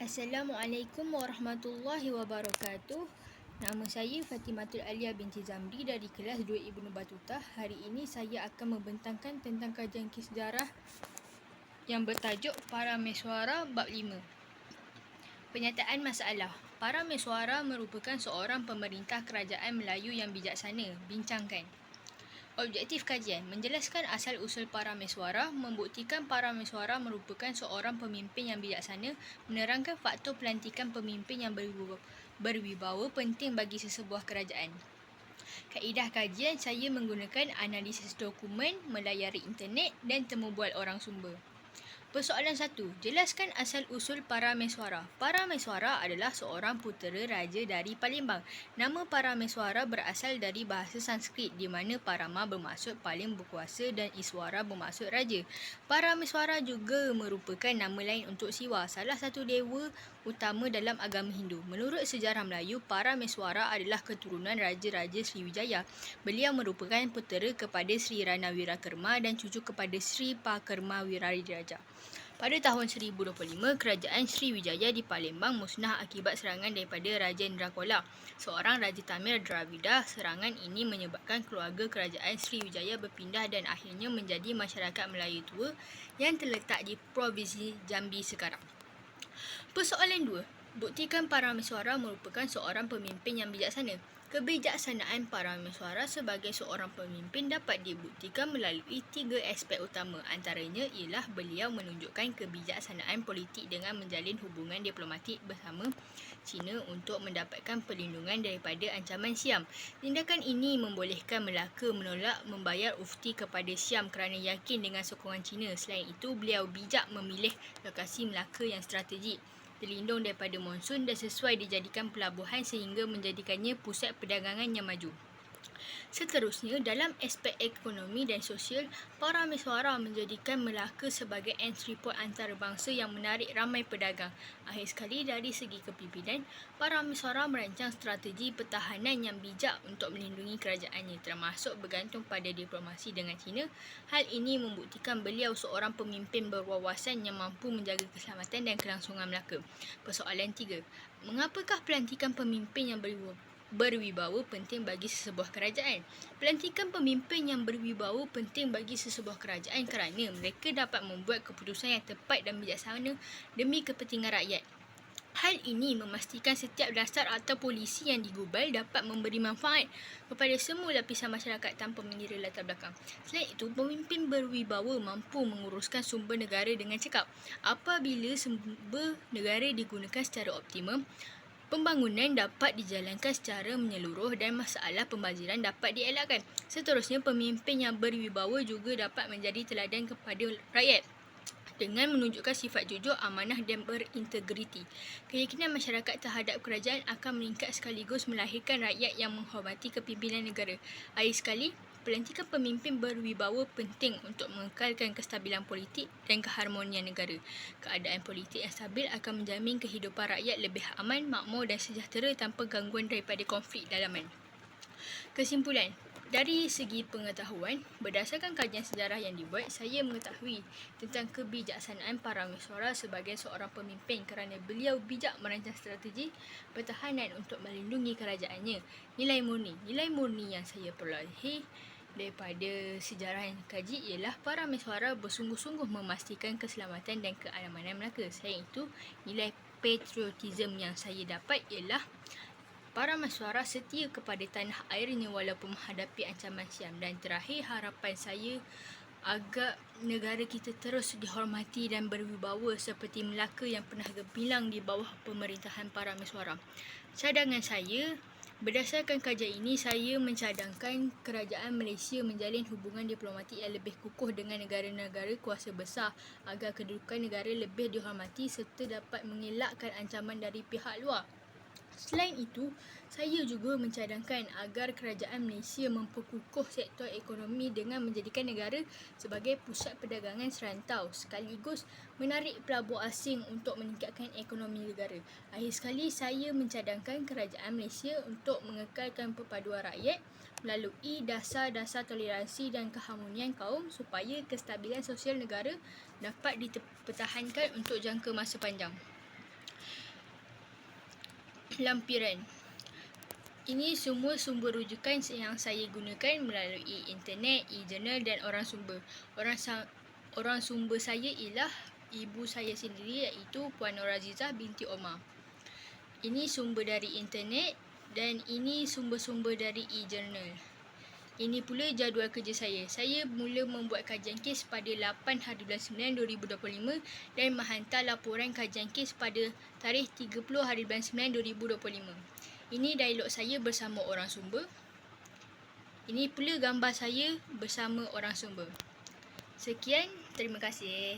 Assalamualaikum warahmatullahi wabarakatuh. Nama saya Fatimatul Alia binti Zamri dari kelas 2 Ibnu Battuta. Hari ini saya akan membentangkan tentang kajian kisah sejarah yang bertajuk Para Meswara bab 5. Penyataan masalah. Para Meswara merupakan seorang pemerintah kerajaan Melayu yang bijaksana. Bincangkan. Objektif kajian menjelaskan asal-usul para meswara, membuktikan para meswara merupakan seorang pemimpin yang bijaksana, menerangkan faktor pelantikan pemimpin yang berwibawa, berwibawa penting bagi sesebuah kerajaan. Kaedah kajian saya menggunakan analisis dokumen, melayari internet dan temu bual orang sumber. Persoalan satu, jelaskan asal-usul para meswara. Para meswara adalah seorang putera raja dari Palembang. Nama para meswara berasal dari bahasa Sanskrit di mana Parama bermaksud paling berkuasa dan Iswara bermaksud raja. Para meswara juga merupakan nama lain untuk Siwa, salah satu dewa utama dalam agama Hindu. Menurut sejarah Melayu, para meswara adalah keturunan Raja-Raja Sriwijaya. Beliau merupakan putera kepada Sri Rana Wirakerma dan cucu kepada Sri Pakerma Wiraraja. Pada tahun 1025, kerajaan Sriwijaya di Palembang musnah akibat serangan daripada Raja Indrakola, seorang Raja Tamil Dravida. Serangan ini menyebabkan keluarga kerajaan Sriwijaya berpindah dan akhirnya menjadi masyarakat Melayu tua yang terletak di Provinsi Jambi sekarang. Persoalan 2. Buktikan para mesuara merupakan seorang pemimpin yang bijaksana. Kebijaksanaan para mesuara sebagai seorang pemimpin dapat dibuktikan melalui tiga aspek utama. Antaranya ialah beliau menunjukkan kebijaksanaan politik dengan menjalin hubungan diplomatik bersama China untuk mendapatkan perlindungan daripada ancaman Siam. Tindakan ini membolehkan Melaka menolak membayar ufti kepada Siam kerana yakin dengan sokongan China. Selain itu, beliau bijak memilih lokasi Melaka yang strategik terlindung daripada monsun dan sesuai dijadikan pelabuhan sehingga menjadikannya pusat perdagangan yang maju. Seterusnya, dalam aspek ekonomi dan sosial, para mesuara menjadikan Melaka sebagai entry point antarabangsa yang menarik ramai pedagang. Akhir sekali, dari segi kepimpinan, para mesuara merancang strategi pertahanan yang bijak untuk melindungi kerajaannya termasuk bergantung pada diplomasi dengan China. Hal ini membuktikan beliau seorang pemimpin berwawasan yang mampu menjaga keselamatan dan kelangsungan Melaka. Persoalan tiga, Mengapakah pelantikan pemimpin yang berwibawa berwibawa penting bagi sesebuah kerajaan. Pelantikan pemimpin yang berwibawa penting bagi sesebuah kerajaan kerana mereka dapat membuat keputusan yang tepat dan bijaksana demi kepentingan rakyat. Hal ini memastikan setiap dasar atau polisi yang digubal dapat memberi manfaat kepada semua lapisan masyarakat tanpa mengira latar belakang. Selain itu, pemimpin berwibawa mampu menguruskan sumber negara dengan cekap. Apabila sumber negara digunakan secara optimum, Pembangunan dapat dijalankan secara menyeluruh dan masalah pembaziran dapat dielakkan. Seterusnya, pemimpin yang berwibawa juga dapat menjadi teladan kepada rakyat dengan menunjukkan sifat jujur, amanah dan berintegriti. Keyakinan masyarakat terhadap kerajaan akan meningkat sekaligus melahirkan rakyat yang menghormati kepimpinan negara. Akhir sekali, pelantikan pemimpin berwibawa penting untuk mengekalkan kestabilan politik dan keharmonian negara. Keadaan politik yang stabil akan menjamin kehidupan rakyat lebih aman, makmur dan sejahtera tanpa gangguan daripada konflik dalaman. Kesimpulan, dari segi pengetahuan, berdasarkan kajian sejarah yang dibuat, saya mengetahui tentang kebijaksanaan para mesuara sebagai seorang pemimpin kerana beliau bijak merancang strategi pertahanan untuk melindungi kerajaannya. Nilai murni. Nilai murni yang saya perolehi daripada sejarah yang kaji ialah para mesuara bersungguh-sungguh memastikan keselamatan dan keamanan Melaka. Selain itu, nilai patriotism yang saya dapat ialah Para mesuara setia kepada tanah airnya walaupun menghadapi ancaman siam. Dan terakhir harapan saya agar negara kita terus dihormati dan berwibawa seperti Melaka yang pernah gemilang di bawah pemerintahan para mesuara. Cadangan saya, berdasarkan kajian ini saya mencadangkan kerajaan Malaysia menjalin hubungan diplomatik yang lebih kukuh dengan negara-negara kuasa besar agar kedudukan negara lebih dihormati serta dapat mengelakkan ancaman dari pihak luar. Selain itu, saya juga mencadangkan agar kerajaan Malaysia memperkukuh sektor ekonomi dengan menjadikan negara sebagai pusat perdagangan serantau sekaligus menarik pelabur asing untuk meningkatkan ekonomi negara. Akhir sekali, saya mencadangkan kerajaan Malaysia untuk mengekalkan perpaduan rakyat melalui dasar-dasar toleransi dan keharmonian kaum supaya kestabilan sosial negara dapat dipertahankan untuk jangka masa panjang. Lampiran. Ini semua sumber rujukan yang saya gunakan melalui internet, e-journal dan orang sumber. Orang orang sumber saya ialah ibu saya sendiri iaitu Puan Nur Azizah binti Omar. Ini sumber dari internet dan ini sumber-sumber dari e-journal. Ini pula jadual kerja saya. Saya mula membuat kajian kes pada 8 hari bulan 9 2025 dan menghantar laporan kajian kes pada tarikh 30 hari bulan 9 2025. Ini dialog saya bersama orang sumber. Ini pula gambar saya bersama orang sumber. Sekian, terima kasih.